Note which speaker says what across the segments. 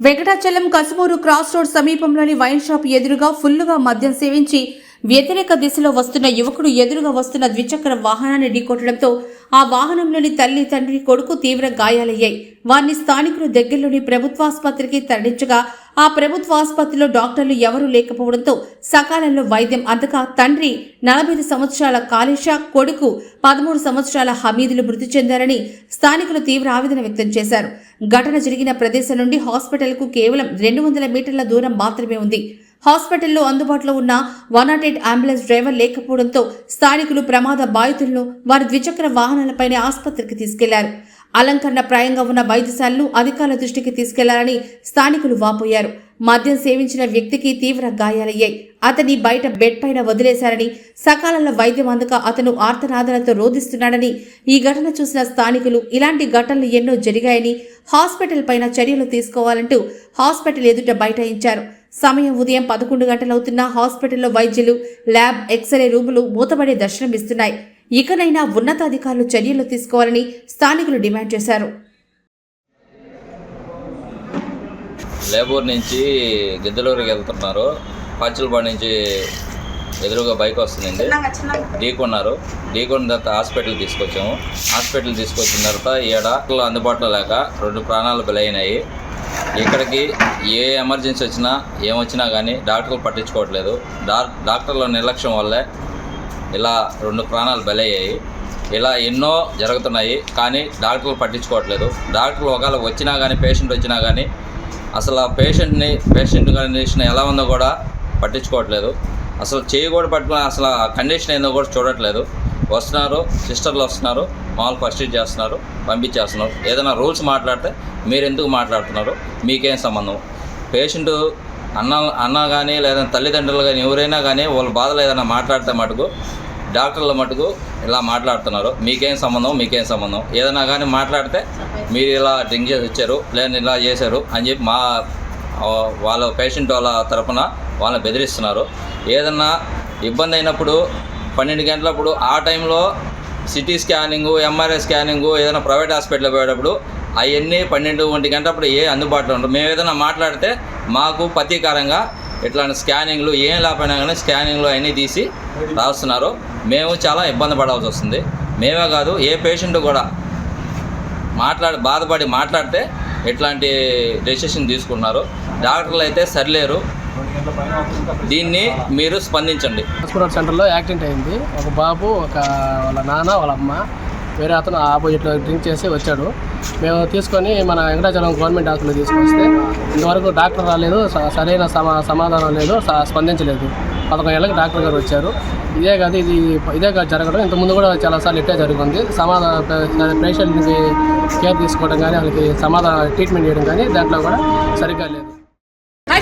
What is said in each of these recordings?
Speaker 1: Venkatachalam Kasumuru cross road సమీపంలోని wine shop ఎదురుగా ఫుల్లుగా మద్యం సేవించి వ్యతిరేక దిశలో వస్తున్న యువకుడు ఎదురుగా వస్తున్న ద్విచక్ర వాహనాన్ని ఢీకొట్టడంతో ఆ వాహనంలోని తల్లి తండ్రి కొడుకు తీవ్ర గాయాలయ్యాయి. వారిని స్థానికులు దగ్గరలోని ప్రభుత్వాసుపత్రికి తరలించగా ఆ ప్రభుత్వ ఆసుపత్రిలో డాక్టర్లు ఎవరూ లేకపోవడంతో సకాలంలో వైద్యం అందక తండ్రి నలభై సంవత్సరాల కాళేష కొడుకు పదమూడు సంవత్సరాల హమీదులు మృతి చెందారని స్థానికులు తీవ్ర ఆవేదన వ్యక్తం చేశారు. ఘటన జరిగిన ప్రదేశం నుండి హాస్పిటల్కు కేవలం రెండు వందల మీటర్ల దూరం మాత్రమే ఉంది. హాస్పిటల్లో అందుబాటులో ఉన్న one not eight ambulance driver లేకపోవడంతో స్థానికులు ప్రమాద బాధితులను వారి ద్విచక్ర వాహనాలపైనే ఆసుపత్రికి తీసుకెళ్ళారు. అలంకరణ ప్రాయంగా ఉన్న వైద్యశాలను అధికారుల దృష్టికి తీసుకెళ్ళాలని స్థానికులు వాపోయారు. మద్యం సేవించిన వ్యక్తికి తీవ్ర గాయాలయ్యాయి. అతని బయట బెడ్ పైన వదిలేశారని సకాలంలో వైద్యం అందక అతను ఆర్తనాదనతో రోధిస్తున్నాడని ఈ ఘటన చూసిన స్థానికులు ఇలాంటి ఘటనలు ఎన్నో జరిగాయని హాస్పిటల్ పైన చర్యలు తీసుకోవాలంటూ హాస్పిటల్ ఎదుట బైఠాయించారు. సమయం ఉదయం పదకొండు గంటలవుతున్నా హాస్పిటల్లో వైద్యులు ల్యాబ్ ఎక్స్రే రూములు మూతబడే దర్శనమిస్తున్నాయి ఇకనైనా ఉన్నతాధికారులు చర్యలు తీసుకోవాలని స్థానికులు డిమాండ్ చేశారు.
Speaker 2: లేబూర్ నుంచి గిద్దలూరుకి వెళ్తున్నారు. పాచిలపాడు నుంచి ఎదురుగా బైక్ వస్తుందండి. ఢీకొన్నారు ఢీకొన్న తర్వాత హాస్పిటల్ తీసుకొచ్చాము. హాస్పిటల్ తీసుకొచ్చిన తర్వాత ఈ డాక్టర్లు అందుబాటులో లేక రెండు ప్రాణాలు బలైనాయి ఇక్కడికి ఏ ఎమర్జెన్సీ వచ్చినా ఏమొచ్చినా కానీ డాక్టర్లు పట్టించుకోవట్లేదు. డా- డాక్టర్ల నిర్లక్ష్యం వల్లే ఇలా రెండు ప్రాణాలు బలయ్యాయి. ఇలా ఎన్నో జరుగుతున్నాయి కానీ డాక్టర్లు పట్టించుకోవట్లేదు. డాక్టర్లు ఒకవేళ వచ్చినా కానీ పేషెంట్ వచ్చినా కానీ అసలు ఆ పేషెంట్ని పేషెంట్ కండిషన్ ఎలా ఉందో కూడా పట్టించుకోవట్లేదు. అసలు చేయి కూడా పట్టుకుని అసలు ఆ కండిషన్ ఏందో కూడా చూడట్లేదు. వస్తున్నారు సిస్టర్లు వస్తున్నారు మామూలు ఫస్ట్ ఎయిడ్ చేస్తున్నారు పంపించేస్తున్నారు. ఏదైనా రూల్స్ మాట్లాడితే మీరు ఎందుకు మాట్లాడుతున్నారు? మీకేం సంబంధం? పేషెంట్ అన్న అన్న కానీ లేదా తల్లిదండ్రులు కానీ ఎవరైనా కానీ వాళ్ళ బాధలు ఏదైనా మాట్లాడితే మటుకు డాక్టర్ల మటుకు ఇలా మాట్లాడుతున్నారు. మీకేం సంబంధం? మీకేం సంబంధం? ఏదైనా కానీ మాట్లాడితే మీరు ఇలా డ్రింక్ చేసి వచ్చారు లేదా ఇలా చేశారు అని చెప్పి మా వాళ్ళ పేషెంట్ వాళ్ళ తరపున వాళ్ళని బెదిరిస్తున్నారు. ఏదన్నా ఇబ్బంది అయినప్పుడు పన్నెండు గంటలప్పుడు ఆ టైంలో సిటీ స్కానింగు ఎంఆర్ఐ స్కానింగు ఏదైనా ప్రైవేట్ హాస్పిటల్ పోయేటప్పుడు అవన్నీ పన్నెండు ఒంటి గంటప్పుడు ఏ అందుబాటులో ఉండవు. మేము ఏదైనా మాట్లాడితే మాకు ప్రతీకారంగా ఇట్లాంటి స్కానింగ్లు ఏం లేకపోయినా కానీ స్కానింగ్లు అన్నీ తీసి రాస్తున్నారు. మేము చాలా ఇబ్బంది పడాల్సి వస్తుంది. మేమే కాదు ఏ పేషెంట్ కూడా మాట్లాడి బాధపడి మాట్లాడితే ఇట్లాంటి డెసిషన్ తీసుకున్నారు డాక్టర్లు అయితే సరిలేరు. దీన్ని మీరు స్పందించండి.
Speaker 3: హాస్పిటల్ సెంటర్లో యాక్సిడెంట్ అయింది. ఒక బాబు ఒక వాళ్ళ నాన్న వాళ్ళ అమ్మ వేరే అతను ఆపోజిట్లో డ్రింక్ చేసి వచ్చాడు. మేము తీసుకొని మన వెంకటాచలం గవర్నమెంట్ హాస్పిటల్ తీసుకొస్తే ఇంతవరకు డాక్టర్ రాలేదు స- సరైన సమా సమాధానం లేదు స- స్పందించలేదు. పదకొండు ఏళ్ళకి డాక్టర్ గారు వచ్చారు. ఇదే కాదు ఇది ఇదే కాదు జరగడం ఇంతకుముందు కూడా చాలాసార్లు ఇట్టే జరుగుతుంది సమాధానం పేషెంట్కి కేర్ తీసుకోవడం కానీ వాళ్ళకి సమాధాన ట్రీట్మెంట్ చేయడం కానీ దాంట్లో కూడా సరిగ్గా లేదు.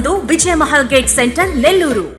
Speaker 4: నందు విజయ మహల్ గేట్ సెంటర్ నెల్లూరు.